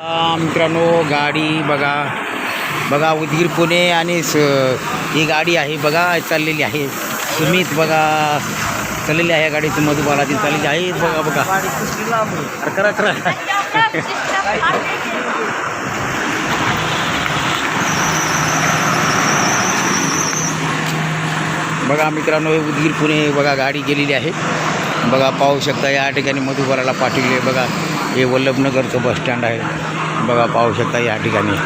मित्रांनो गाडी बघा. बघा उदगीर पुणे आणि स ही गाडी आहे. बघा चाललेली आहे. सुमित बघा. चाललेली आहे गाडीची मधुबाला ती चाललेली आहे. बघा बघा. करा करा. बघा मित्रांनो हे उदगीर पुणे बघा गाडी गेलेली आहे. बघा पाहू शकता या ठिकाणी मधुबाराला पाठवली आहे. बघा. हे वल्लभनगरचं बस स्टँड आहे. बघा पाहू शकता या ठिकाणी.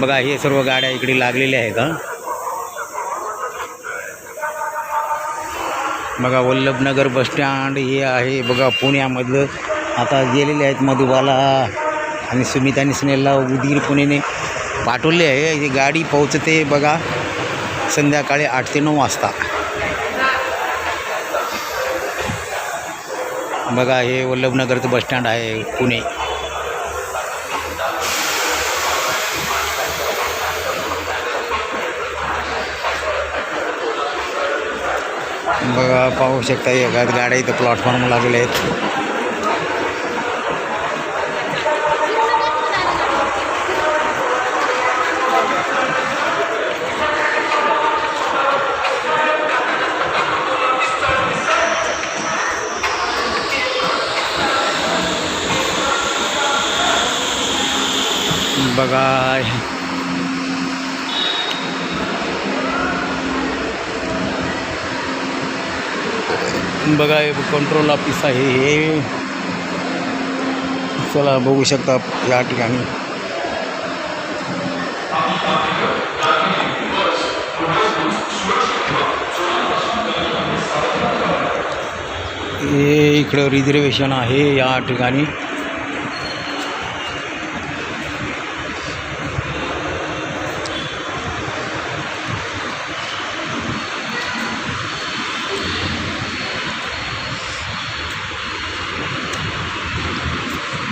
बघा हे सर्व गाड्या इकडे लागलेल्या आहेत का बघा वल्लभनगर बस स्टँड हे आहे. बघा पुण्यामधलं. आता गेलेले आहेत मधुबाला आणि सुमित आणि स्नेहला उदगीर पुणेने पाठवले आहे. ही गाडी पोहोचते बघा संध्याकाळी आठ ते नऊ वाजता. बघा हे वल्लभनगरचं बस स्टँड आहे पुणे. बघा पाहू शकता एका गाड्या इथं प्लॅटफॉर्म लागले आहेत. बघा बघा कंट्रोल ऑफ़िस आहे हे. चला, बघू शकता या ठिकाणी. हे इकडं रिझर्वेशन आहे या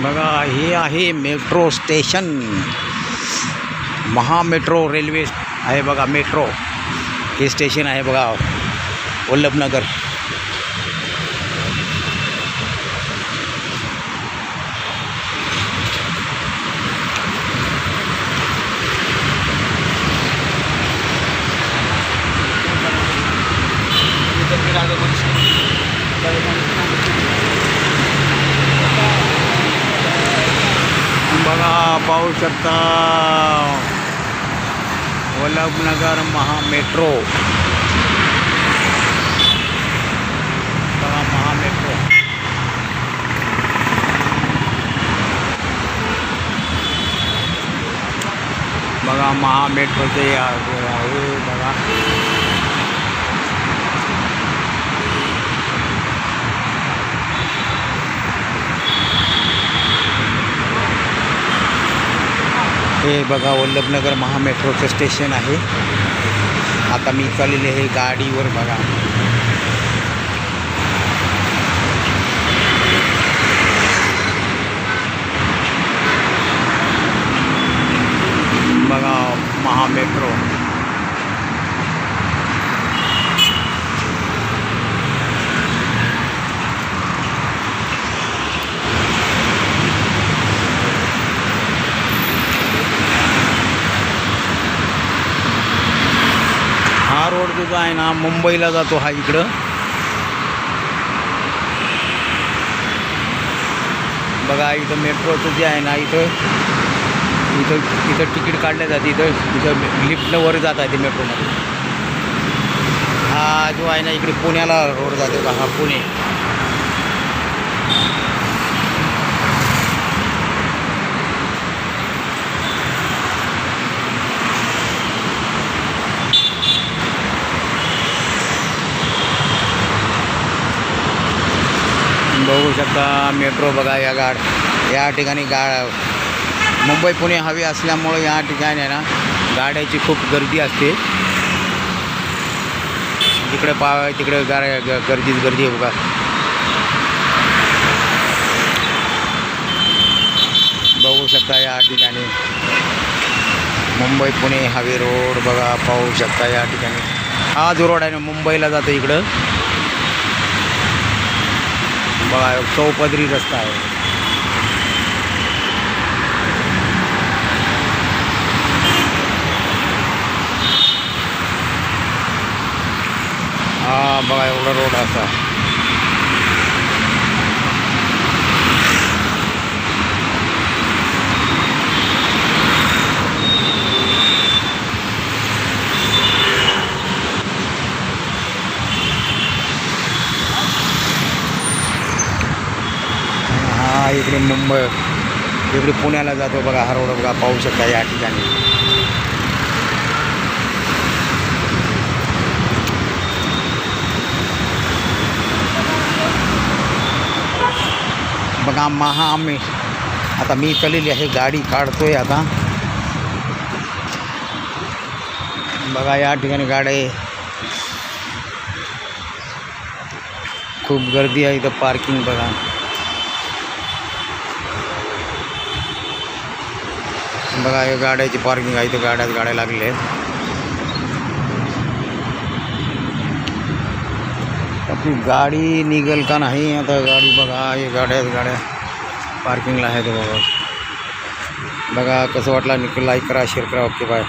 बघा हे आहे मेट्रो स्टेशन. महामेट्रो रेल्वे आहे बघा, मेट्रो. हे स्टेशन आहे बघा, वल्लभनगर. बघा पाहू शकता. वल्लभनगर महामेट्रो. बघा महामेट्रो. बघा महामेट्रोचे आहे बघा. हे बघा वल्लभनगर महामेट्रोचं स्टेशन आहे. आता मी चाललेले आहे गाडीवर बघा. बघा महामेट्रो. जो आहे ना मुंबईला जातो हा इकडं. बघा इथं मेट्रोचं जे आहे ना इथं इथं इथं तिकीट काढल्या जाते इथं इथं लिफ्टनं वर जात आहे ते मेट्रोमध्ये. हा जो आहे ना इकडे पुण्याला रोड जाते बघा हा पुणे. बघू शकता मेट्रो बघा या गाड या ठिकाणी गा मुंबई पुणे हवे असल्यामुळं या ठिकाणी आहे ना गाड्याची खूप गर्दी असते. जिकडे पा तिकडे गाड्या गर्दीच गर्दी आहे बघा. बघू शकता या ठिकाणी. मुंबई पुणे हवे रोड बघा पाहू शकता या ठिकाणी. हा जो रोड आहे ना मुंबईला जातो इकडं. મળાયો સૌ પદરી રસ્તા હા મળાયો રોડ હતા इकडे मुंबई इकडे पुण्याला जातो बघा हा रोड बघा पाहू शकता या ठिकाणी. बघा महा आम्ही आता मी चाललेली आहे गाडी काढतोय आता. बघा या ठिकाणी गाड्या खूप गर्दी आहे इथं पार्किंग बघा. बघा हे गाड्याची पार्किंग आहे इथं गाड्यात गाड्या लागले आपली गाडी निघेल का नाही आता गाडी बघा हे गाड्यात गाड्या पार्किंगला आहेत बघा. बघा कसं वाटलं निकल लाईक करा शेअर करा ओके बाय